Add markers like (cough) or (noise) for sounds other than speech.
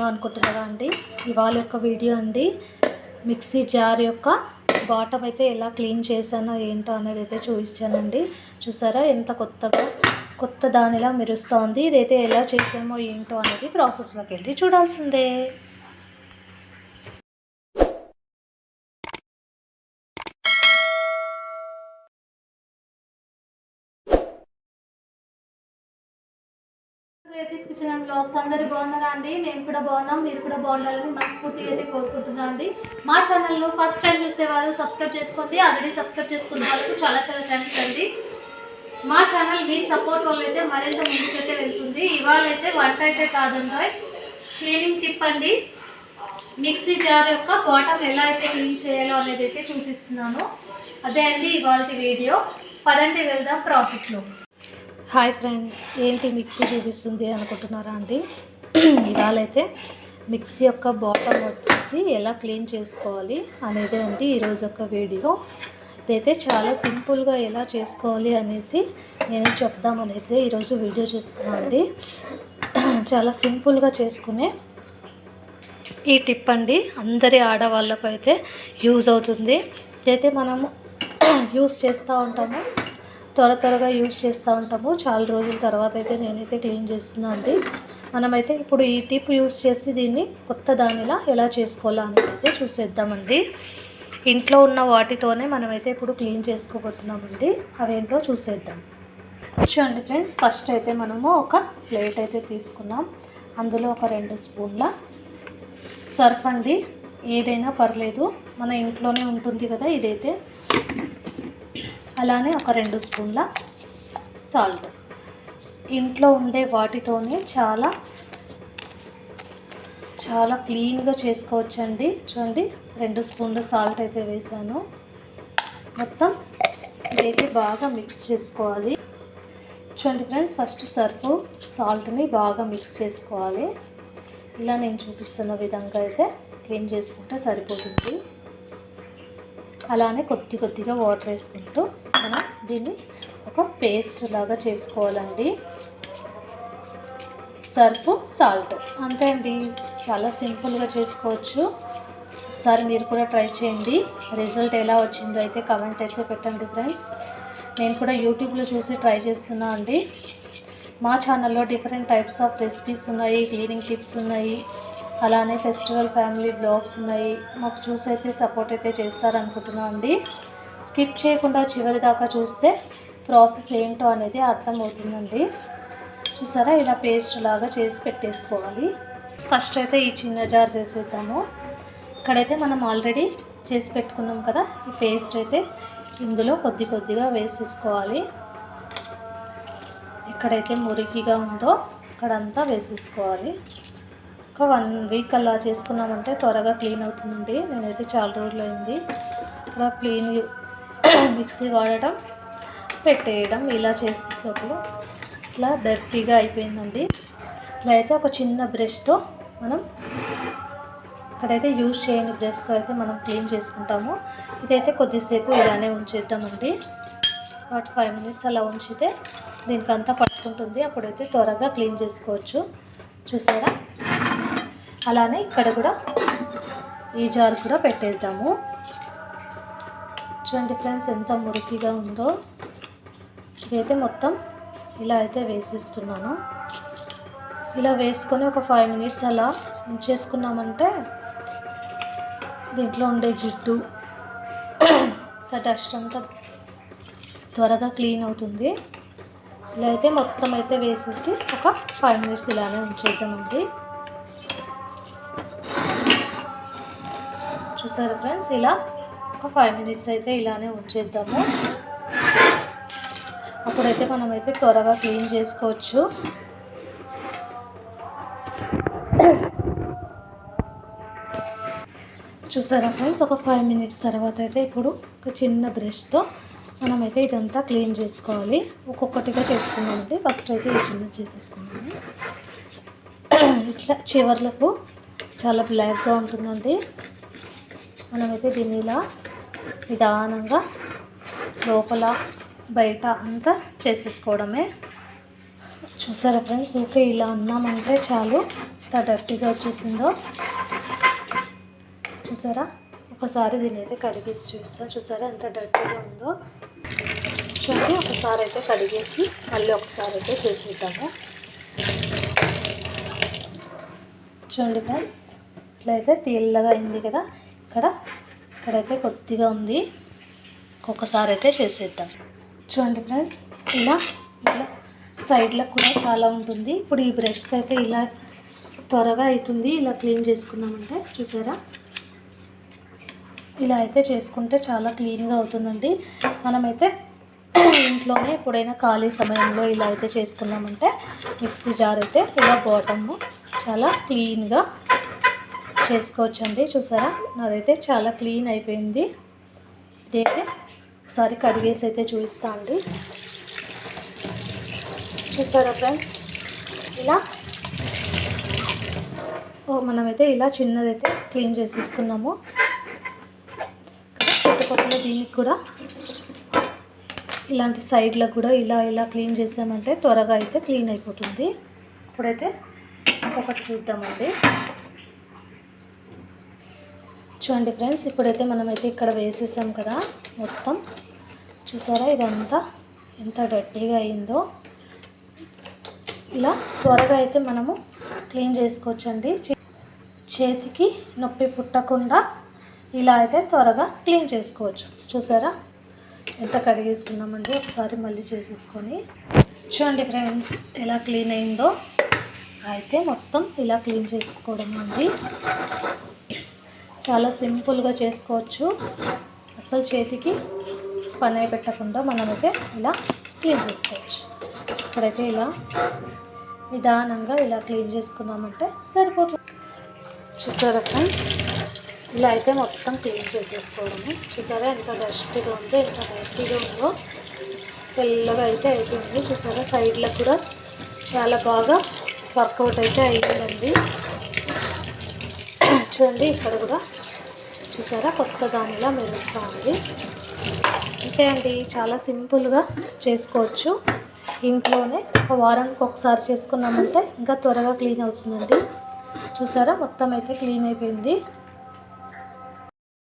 చేశాను అనుకుంటున్నారా అండి? ఇవాళ యొక్క వీడియో అండి. మిక్సీ జార్ యొక్క బాటం అయితే ఎలా క్లీన్ చేశానో ఏంటో అనేది అయితే చూపించానండి. చూసారా? ఎంత కొత్తగా కొత్త దానిలా మెరుస్తోంది. ఇదైతే ఎలా చేసామో ఏంటో అనేది ప్రాసెస్లోకి వెళ్ళి చూడాల్సిందే. క్రియేటివ్స్ కిచెన్ అండ్ బ్లాగ్స్ అందరూ బాగున్నారా అండి? మేము కూడా బాగున్నాం మీరు కూడా బాగుండాలని మనస్ఫూర్తిగా అయితే కోరుకుంటున్నాం అండి. మా ఛానల్లో ఫస్ట్ టైం చూసేవారు సబ్స్క్రైబ్ చేసుకోండి. ఆల్రెడీ సబ్స్క్రైబ్ చేసుకున్న వాళ్ళకు చాలా చాలా థ్యాంక్స్ అండి. మా ఛానల్ మీ సపోర్ట్ వల్ల అయితే మరింత ముందుకైతే వెళ్తుంది. ఇవాళ అయితే వంట అయితే కాదండి. క్లీనింగ్ టిప్ అండి. మిక్సీ జార్ యొక్క బాటమ్ ఎలా అయితే క్లీన్ చేయాలో అనేది అయితే చూపిస్తున్నాను. అదే అండి ఇవాళ వీడియో. పదండి వెళ్దాం ప్రాసెస్లో హాయ్ ఫ్రెండ్స్ ఏంటి మిక్సీ చూపిస్తుంది అనుకుంటున్నారా అండి? ఇవాళైతే అయితే మిక్సీ యొక్క బాటమ్ వచ్చేసి ఎలా క్లీన్ చేసుకోవాలి అనేది అండి ఈరోజు యొక్క వీడియో. ఇదైతే చాలా సింపుల్గా ఎలా చేసుకోవాలి అనేసి నేను చెప్దామని అయితే ఈరోజు వీడియో చేస్తున్నాను అండి. చాలా సింపుల్గా చేసుకునే ఈ టిప్ అండి. అందరి ఆడవాళ్ళకు అయితే యూజ్ అవుతుంది. ఇదైతే మనము యూస్ చేస్తూ ఉంటాము. త్వర త్వరగా యూజ్ చేస్తూ ఉంటాము. చాలా రోజుల తర్వాత అయితే నేనైతే క్లీన్ చేస్తున్నాను అండి. మనమైతే ఇప్పుడు ఈ టిప్ యూస్ చేసి దీన్ని కొత్త దానిలా ఎలా చేసుకోవాలా అనేది అయితే చూసేద్దామండి. ఇంట్లో ఉన్న వాటితోనే మనమైతే ఇప్పుడు క్లీన్ చేసుకోబోతున్నామండి. అవేంటో చూసేద్దాం. చూడండి ఫ్రెండ్స్ ఫస్ట్ అయితే మనము ఒక ప్లేట్ అయితే తీసుకున్నాం. అందులో ఒక రెండు స్పూన్ల సర్ఫ్ అండి. ఏదైనా పర్లేదు మన ఇంట్లోనే ఉంటుంది కదా ఇదైతే. అలానే ఒక రెండు స్పూన్ల సాల్ట్. ఇంట్లో ఉండే వాటితోనే చాలా చాలా క్లీన్గా చేసుకోవచ్చండి. చూడండి రెండు స్పూన్ల సాల్ట్ అయితే వేసాను. మొత్తం ఇదైతే బాగా మిక్స్ చేసుకోవాలి. చూడండి ఫ్రెండ్స్ ఫస్ట్ సర్ఫ్ సాల్ట్ని బాగా మిక్స్ చేసుకోవాలి. ఇలా నేను చూపిస్తున్న విధంగా అయితే క్లీన్ చేసుకుంటే సరిపోతుంది. అలానే కొద్ది కొద్దిగా వాటర్ వేసుకుంటూ మనం దీన్ని ఒక పేస్ట్ లాగా చేసుకోవాలండి. Surf salt. అంతే అండి. చాలా సింపుల్గా చేసుకోవచ్చు. ఒకసారి మీరు కూడా ట్రై చేయండి. రిజల్ట్ ఎలా వచ్చిందో అయితే కమెంట్ అయితే పెట్టండి ఫ్రెండ్స్. నేను కూడా యూట్యూబ్లో చూసి ట్రై చేస్తున్నా అండి. మా ఛానల్లో డిఫరెంట్ టైప్స్ ఆఫ్ రెసిపీస్ ఉన్నాయి క్లీనింగ్ టిప్స్ ఉన్నాయి అలానే ఫెస్టివల్ ఫ్యామిలీ బ్లాగ్స్ ఉన్నాయి. మాకు చూసి అయితే సపోర్ట్ అయితే చేస్తారనుకుంటున్నాను అండి. స్కిప్ చేయకుండా చివరి దాకా చూస్తే ప్రాసెస్ ఏంటో అనేది అర్థమవుతుందండి. చూసారా? ఇలా పేస్ట్ లాగా చేసి పెట్టేసుకోవాలి. ఫస్ట్ అయితే ఈ చిన్న జార్ చేసేద్దాము. ఇక్కడైతే మనం ఆల్రెడీ చేసి పెట్టుకున్నాం కదా ఈ పేస్ట్ అయితే ఇందులో కొద్ది కొద్దిగా వేసేసుకోవాలి. ఎక్కడైతే మురికిగా ఉందో అక్కడంతా వేసేసుకోవాలి. ఒక వన్ వీక్ అలా చేసుకున్నామంటే త్వరగా క్లీన్ అవుతుందండి. నేనైతే చాలా రోజులు అయింది ఇక్కడ క్లీన్ (coughs) మిక్సీ వాడటం పెట్టేయడం ఇలా చేసేటప్పుడు ఇట్లా డర్టీగా అయిపోయిందండి. ఇట్లా అయితే ఒక చిన్న బ్రష్తో మనం ఇక్కడైతే యూజ్ చేయని బ్రష్తో అయితే మనం క్లీన్ చేసుకుంటాము. ఇదైతే కొద్దిసేపు ఇలానే ఉంచేద్దామండి. ఒక ఫైవ్ మినిట్స్ అలా ఉంచితే దీనికంతా పట్టుకుంటుంది. అప్పుడైతే త్వరగా క్లీన్ చేసుకోవచ్చు. చూసారా? అలానే ఇక్కడ కూడా ఈ జార్ కూడా పెట్టేద్దాము. చూడండి ఫ్రెండ్స్ ఎంత మురికిగా ఉందో. ఇదైతే మొత్తం ఇలా అయితే వేసిస్తున్నాను. ఇలా వేసుకొని ఒక ఫైవ్ మినిట్స్ అలా ఉంచేసుకున్నామంటే దీంట్లో ఉండే జిడ్డు డస్ట్ అంతా త్వరగా క్లీన్ అవుతుంది. ఇలా అయితే మొత్తం అయితే వేసేసి ఒక ఫైవ్ మినిట్స్ ఇలానే ఉంచేద్దామండి. చూసారా ఫ్రెండ్స్ ఇలా ఒక ఫైవ్ మినిట్స్ అయితే ఇలానే ఉంచేద్దాము. అప్పుడైతే మనమైతే త్వరగా క్లీన్ చేసుకోవచ్చు. చూసారా ఫ్రెండ్స్ ఒక ఫైవ్ మినిట్స్ తర్వాత అయితే ఇప్పుడు ఒక చిన్న బ్రష్తో మనమైతే ఇదంతా క్లీన్ చేసుకోవాలి. ఒక్కొక్కటిగా చేసుకున్నామండి ఫస్ట్ అయితే ఈ చిన్న చేసేసుకున్నాము ఇట్లా చివర్లకు చాలా బ్లాక్గా ఉంటుందండి. మనమైతే దీన్ని ఇలా నిదానంగా లోపల బయట అంతా చేసేసుకోవడమే. చూసారా ఫ్రెండ్స్? ఊకే ఇలా అన్నామంటే చాలు. ఎంత డర్టీగా వచ్చేసిందో. చూసారా? ఒకసారి దీని అయితే కడిగేసి చూస్తా చూసారా ఎంత డర్టీగా ఉందో? చూడండి ఒకసారి అయితే కడిగేసి మళ్ళీ ఒకసారి అయితే చేసేద్దాము. చూడండి ఫ్రెండ్స్ ఇట్లయితే తెల్లగా అయింది కదా. ఇక్కడ ఇక్కడైతే కొద్దిగా ఉంది. ఒక్కొక్కసారి అయితే చేసేద్దాం. చూడండి ఫ్రెండ్స్ ఇలా ఇలా సైడ్లో కూడా చాలా ఉంటుంది. ఇప్పుడు ఈ బ్రష్తో అయితే ఇలా త్వరగా అవుతుంది. ఇలా క్లీన్ చేసుకున్నామంటే చూసారా? ఇలా అయితే చేసుకుంటే చాలా క్లీన్గా అవుతుందండి. మనమైతే (clears throat) ఇంట్లోనే ఎప్పుడైనా ఖాళీ సమయంలో ఇలా అయితే చేసుకున్నామంటే మిక్సీ జార్ అయితే ఇలా బాటమ్ చాలా క్లీన్గా చేసుకోవచ్చండి చూసారా? నాదైతే చాలా క్లీన్ అయిపోయింది. ఇదైతే ఒకసారి కడిగేసి అయితే చూపిస్తా అండి చూసారా ఫ్రెండ్స్? ఇలా. ఓ మనమైతే ఇలా చిన్నదైతే క్లీన్ చేసేసుకున్నాము. చుట్టుపక్కల దీనికి కూడా ఇలాంటి సైడ్లకు కూడా ఇలా ఇలా క్లీన్ చేసామంటే త్వరగా అయితే క్లీన్ అయిపోతుంది. ఇప్పుడైతే ఒకటి చూద్దామండి. చూడండి ఫ్రెండ్స్ ఇప్పుడైతే మనమైతే ఇక్కడ వేసేసాం కదా మొత్తం. చూసారా? ఇదంతా ఎంత డర్టీగా అయిందో. ఇలా త్వరగా అయితే మనము క్లీన్ చేసుకోవచ్చండి. చేతికి నొప్పి పుట్టకుండా ఇలా అయితే త్వరగా క్లీన్ చేసుకోవచ్చు. చూసారా? ఎంత కడిగేసుకున్నామండి? ఒకసారి మళ్ళీ చేసేసుకొని. చూడండి ఫ్రెండ్స్ ఎలా క్లీన్ అయిందో. అయితే మొత్తం ఇలా క్లీన్ చేసుకోవడం అండి చాలా సింపుల్గా చేసుకోవచ్చు. అసలు చేతికి పని పెట్టకుండా మనమైతే ఇలా క్లీన్ చేసుకోవచ్చు. ఇప్పుడైతే ఇలా నిదానంగా ఇలా క్లీన్ చేసుకున్నామంటే సరిపోతుంది. చూసారా ఫ్రెండ్స్? ఇలా అయితే మొత్తం క్లీన్ చేసేసుకోవడము. చూసారా ఎంత డస్ట్గా ఉందో ఎంత డస్టీగా ఉందో. తెల్లగా అయితే అయిపోయింది. చూసారా? సైడ్లో కూడా చాలా బాగా వర్కౌట్ అయితే అయ్యిందండి చూడండి ఇక్కడ కూడా చూసారా? కొత్త దానిలా మెరుస్తూ ఉంది అంతే అండి చాలా సింపుల్గా చేసుకోవచ్చు. ఇంట్లోనే ఒక వారానికి ఒకసారి చేసుకున్నామంటే ఇంకా త్వరగా క్లీన్ అవుతుందండి. చూసారా? మొత్తం అయితే క్లీన్ అయిపోయింది.